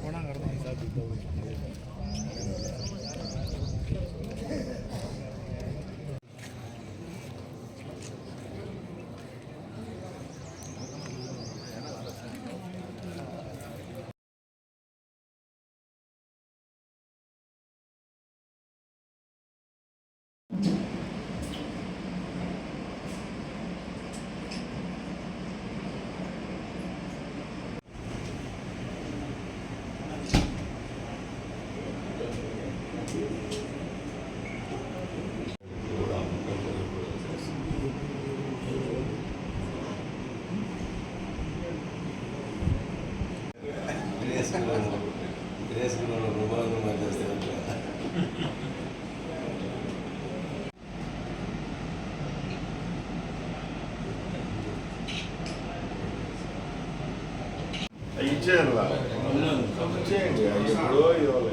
போனாங்க சாப்பிட்டு ఇచ్చేయాల ఇచ్చేయండి ఎప్పుడో ఇవ్వాలి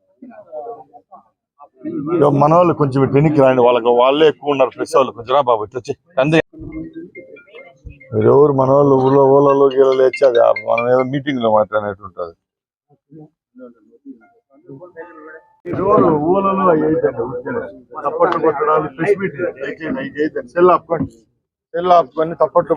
మన వాళ్ళు కొంచెం ఇటు వెనక్కి రాండి. వాళ్ళకి వాళ్ళే ఎక్కువ ఉన్నారు. ప్రెస్ వాళ్ళు కొంచెం రా బాబు ఇట్లా వచ్చి. అందే ఎవరు మన వాళ్ళు ఊళ్ళో ఊళ్ళలో గీళ్ళలో వచ్చి అది మనం ఏదో మీటింగ్లో మాట్లాడినట్టు ఉంటుంది. ఊళ్ళలో తప్పట్లు కొట్టడాలు ప్రెస్ సెల్ ఆపుకోండి సెల్ ఆపుకొని తప్పట్లు